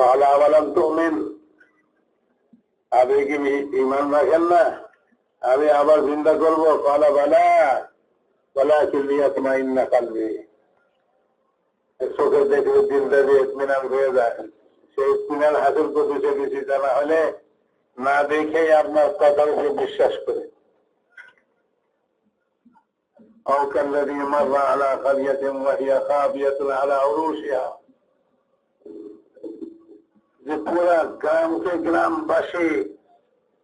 قال أولم تؤمن আপনি কি ইমান রাখেন না আমি আবার চিন্তা করবো কলা বালা বলা চিল্লিয়া তোমার ইন্না কালবি চোখে দেখলে দিলটা দিয়ে ইতমিনান হয়ে যায় সেই ইতমিনান হাসিল করতেছে বেশি জানা হলে না দেখেই আপনার কথার উপরে বিশ্বাস করে أو كالذي مر على قرية وهي خافية على عروشها যে পুরা গ্রামকে গ্রামবাসী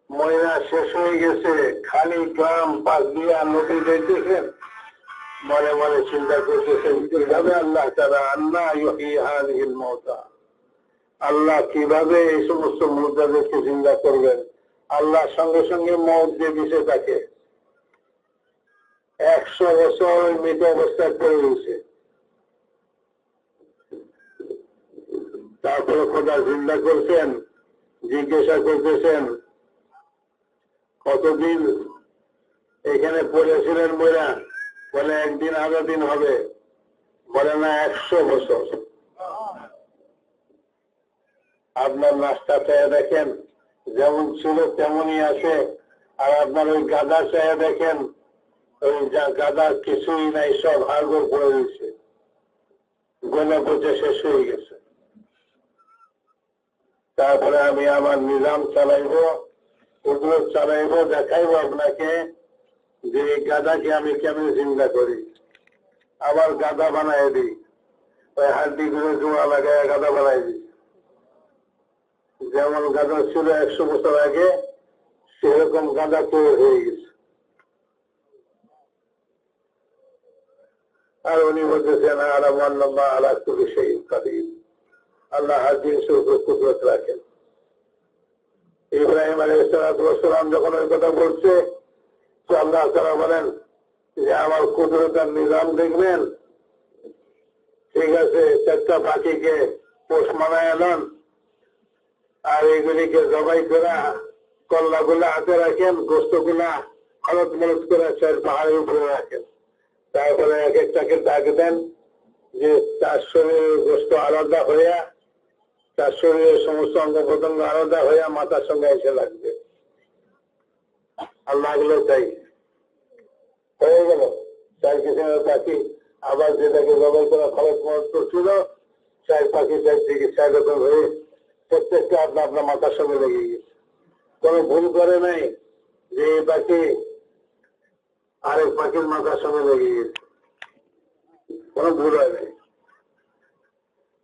ময়রা শেষ হয়ে গেছে, খালি গ্রাম পাশ দিয়া নদী দেখতেছেন মনে মনে চিন্তা করতেছেন, কীভাবে আল্লাহ তারা আল্লাহ ইহাদিল মৌতা আল্লাহ কীভাবে এই সমস্ত মুদ্রাদেরকে চিন্তা করবেন? আল্লাহ সঙ্গে সঙ্গে মত দিয়ে দিছে তাকে। একশো বছর মৃত অবস্থায় পড়ে গেছে তারপরে খোদা চিন্তা করছেন, জিজ্ঞাসা করতেছেন, কতদিন এখানে পড়েছিলেন বলে বলে, একদিন আধা দিন হবে। বলে, না, একশো বছর। আপনার নাস্তা চেয়ে দেখেন, যেমন ছিল তেমনই আছে। আর আপনার ওই গাদা চেয়ে দেখেন, ওই যা গাদা কিছুই নাই, সব হাড়গোড় পড়ে দিচ্ছে গলে পচে শেষ হয়ে গেছে। তারপরে আমি আমার নিজাম চালাইব ওগুলো চালাইব, দেখাইব আপনাকে যে এই গাদাকে আমি কেমন চিন্তা করি। আবার গাদা বানাই দিই। ওই হাড্ডি গুলো জোড়া লাগাই গাদা বানাই দিই। যেমন গাদা ছিল একশো বছর আগে, সেরকম গাদা তৈরি হয়ে গেছে। আর উনি বলতেছেন, আলাম আল্লাহ আলা কুলি সেই কাদির। আল্লাহ কুদরত রাখেন। ইব্রাহিম আলাইসালাম যখন ওই কথা বলছে, তো আল্লাহ তারা বলেন, যে আমার কুদরতার নিজাম দেখবেন? ঠিক আছে, চারটা পাখিকে পোষ মানায় এলেন আর এইগুলিকে জবাই করা কল্লা গুলা হাতে রাখেন গোস্তগুলা হলদ মলদ করে চার পাহাড়ের উপরে রাখেন। তারপরে এক একটাকে ডাক দেন যে তার শরীরের গোস্ত আলাদা হইয়া তার শরীরের সমস্ত অঙ্গ প্রত্যঙ্গ আলাদা হইয়া মাথার সঙ্গে এসে লাগবে। আরগুলো তাই হয়ে গেল। চার কিসেমের পাখি আবার যেটাকে জবাই করা খরচ মরচ করছিল চার পাখি চার দিকে চার হয়ে প্রত্যেকটা আপনার আপনার মাথার সঙ্গে লেগে গেছে। কোনো ভুল করে নাই যে এই পাখি আরেক পাখির মাথার সঙ্গে লেগে গেছে। কোনো ভুল হয় নাই।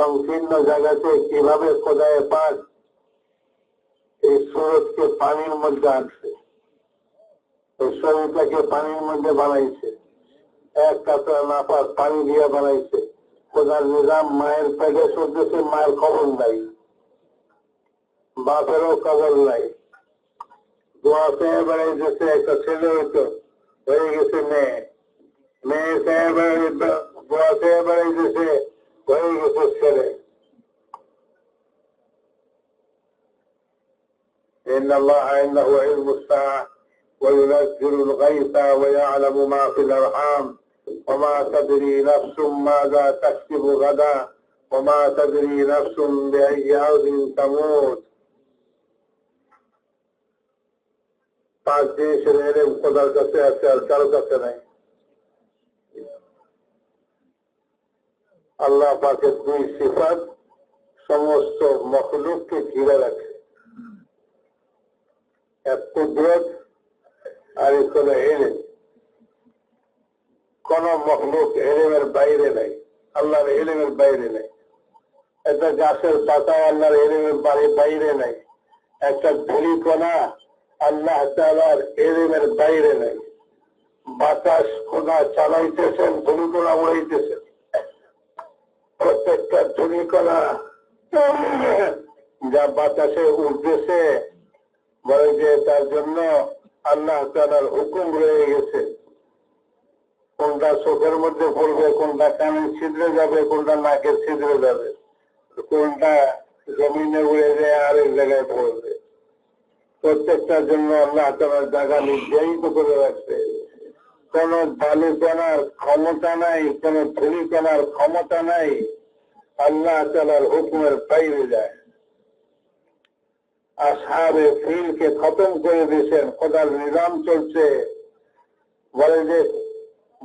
সংকীর্ণ জায়গাতে কীভাবে খোদায় পাক এই সুরতকে পানির মধ্যে আনছে? এই শরীরটাকে পানির মধ্যে বানাইছে। এক কাতরা না পাক পানি দিয়ে বানাইছে। খোদার নিজাম মায়ের পেটে চলতেছে মায়ের খবর নাই। বাপেরও খবর নাই। একটা ছেলে হইতো হয়ে গেছে মেয়ে। মেয়ে পেয়ে বেড়াই দোয়া পেয়ে বেড়াইতেছে إن الله عنده علم الساعة وينزل الغيث ويعلم ما في الأرحام. وما تدري نفس ماذا تكسب غدا. وما تدري نفس بأي أرض تموت. پاک دیش رہنے قدر کا سے اثر আল্লাহ পাকের দুই সিফাত সমস্ত মখলুককে ঘিরে রাখে। এক কুদরত আর এক হলো এলেম। কোন মখলুক এলেমের বাইরে নাই, আল্লাহর এলেমের বাইরে নাই। একটা গাছের পাতা আল্লাহর এলেমের বাইরে নাই, একটা ধুলি কণা আল্লাহ তালার এলেমের বাইরে নাই। বাতাস খোদা চালাইতেছেন ধুলিকোনা উড়াইতেছেন। প্রত্যেকটা ধুলিকোনা যা বাতাসে উঠতেছে, বলে যে তার জন্য আল্লাহ তালার হুকুম রয়ে গেছে। কোনটা চোখের মধ্যে পড়বে, কোনটা কানের ছিদ্রে যাবে, কোনটা নাকের ছিদ্রে যাবে, কোনটা জমিনে উড়ে যায় আরেক জায়গায় পড়বে। প্রত্যেকটার জন্য আল্লাহ তালার জায়গা নির্ধারিত করে রাখছে। কোন বালু কেনার ক্ষমতা নাই, কোন ধুলি কেনার ক্ষমতা নাই। আল্লাহ তালার হুকুমের বাইরে যায়। আসাবে ফিলকে খতম করে দিয়েছেন, খোদার নিজাম চলছে। বলে যে,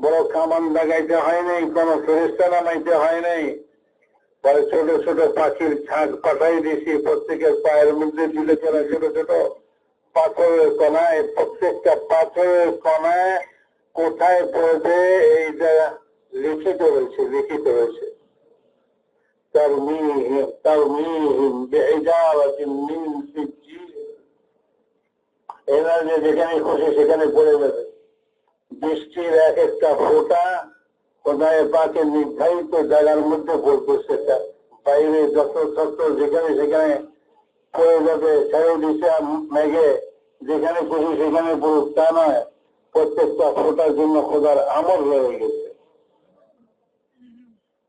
বড় কামান লাগাইতে হয় নাই, কোন ফেরিস্তা নামাইতে হয় নাই। বলে ছোট ছোট পাখির ছাঁক পাঠাই দিয়েছি, প্রত্যেকের পায়ের মধ্যে দিলে ছোট ছোট পাথরের কণায়, প্রত্যেকটা পাথরের কণায় কোথায় পড়বে এইটা লিখিত রয়েছে লিখিত রয়েছে ترميهم ترميهم بحجارة من سجيل এরা যে যেখানে খুশি সেখানে পড়ে যাবে বৃষ্টির এক একটা ফোঁটা কোথায় পাকে নির্ধারিত জায়গার মধ্যে পড়তেছে সেটা বাইরে যত তত্ত্ব যেখানে সেখানে পড়ে যাবে ছেড়ে দিছে মেঘে যেখানে খুশি সেখানে পড়ুক তা নয় প্রত্যেকটা ফোটার জন্য খোদার আমল রয়ে গেছে।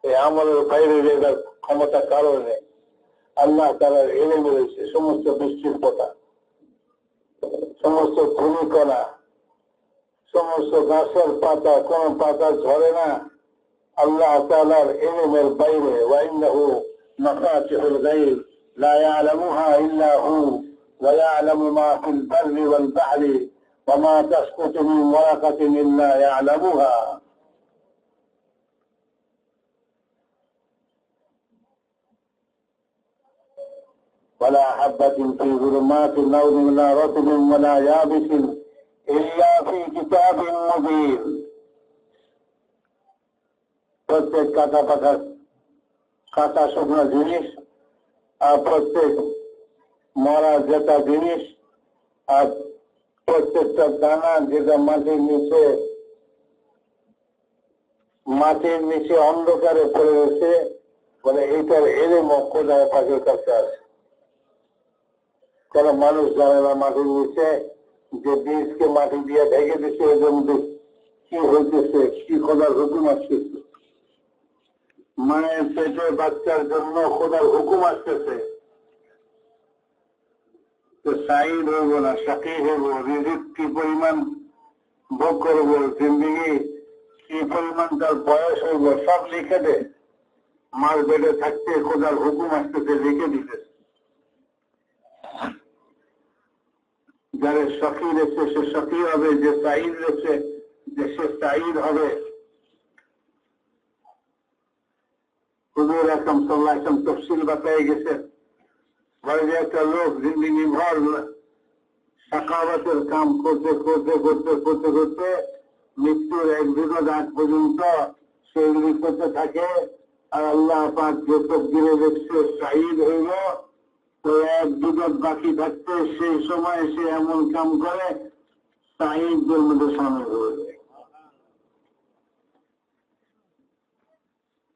এই আমলের বাইরে যেটার ক্ষমতা কারোর নেই, আল্লাহ তারা এলে রয়েছে সমস্ত বৃষ্টির পোটা সমস্ত ধূমিকণা সমস্ত গাছের পাতা, কোন পাতা ঝরে না। আল্লাহ তালার এলেমের বাইরে ওয়াইন্দাহু মাফাতিহুল গাইব লা ইয়ালামুহা ইল্লা হু, ওয়া ইয়ালামু মা ফিল ওয়াল বাহরি। وما تسقط من ورقة إلا يعلمها ولا حبة في ظلمات الأرض ولا رطب ولا يابس إلا في كتاب مبين প্রত্যেক কাটা পাকা কাটা শুকনো জিনিস আর প্রত্যেক মরা জেতা জিনিস আর প্রত্যেকটা দানা যেটা মাটির নিচে মাটির নিচে অন্ধকারে পড়ে রয়েছে, বলে এইটার এলে মক্কদায় পাখির কাছে আছে। কোন মানুষ জানে না মাটির নিচে, যে বীজকে মাটি দিয়ে ঢেকে দিচ্ছে ওই জমিতে কি হইতেছে, কি খোদার হুকুম আসতেছে। মায়ের পেটে বাচ্চার জন্য খোদার হুকুম আসতেছে। তো সাইড হইব না সাকি হইব রিজিক কি পরিমাণ ভোগ করব জিন্দিগি কি পরিমাণ, তার বয়স হইব সব লিখে দে। মার বেডে থাকতে খোদার হুকুম আসতেছে, লিখে দিতেছে যারা সখী রেখে সে সখী হবে, যে সাইদ রেখে যে সে সাইদ হবে। হুজুর আকরম সাল্লাহ আকরম তফসিল বাতায় গেছে। বলে একটা লোক জিন্দিগি ভর সাকাবাতের কাম করতে করতে করতে করতে করতে মৃত্যুর এক বিগত আগ পর্যন্ত সেগুলি করতে থাকে আর আল্লাহ পাক যে তকদিরে দেখছে সাইদ হইল তো এক বিগত বাকি থাকতে সেই সময় সে এমন কাম করে সাইদদের মধ্যে সামিল হয়ে যায়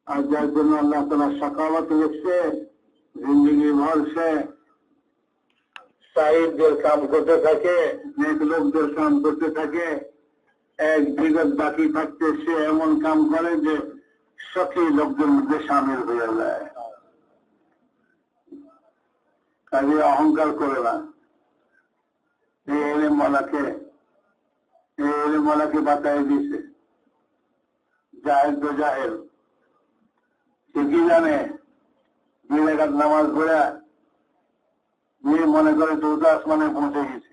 আর যার জন্য আল্লাহ তালা সকালত লিখছে জিন্দগি ভর সে সাইদদের কাম করতে থাকে, নেক লোকদের কাম করতে থাকে। এক বিগত বাকি থাকতে সে এমন কাম করে যে লোকদের মধ্যে সামিল হয়ে যায়। কাজে অহংকার করে না। এই এলে মলাকে এই বাতায় দিছে জাহের তো জাহের সে কি জানে? নামাজ পড়ে মনে করে চৌদ্দ আসমানে পৌঁছে গেছে।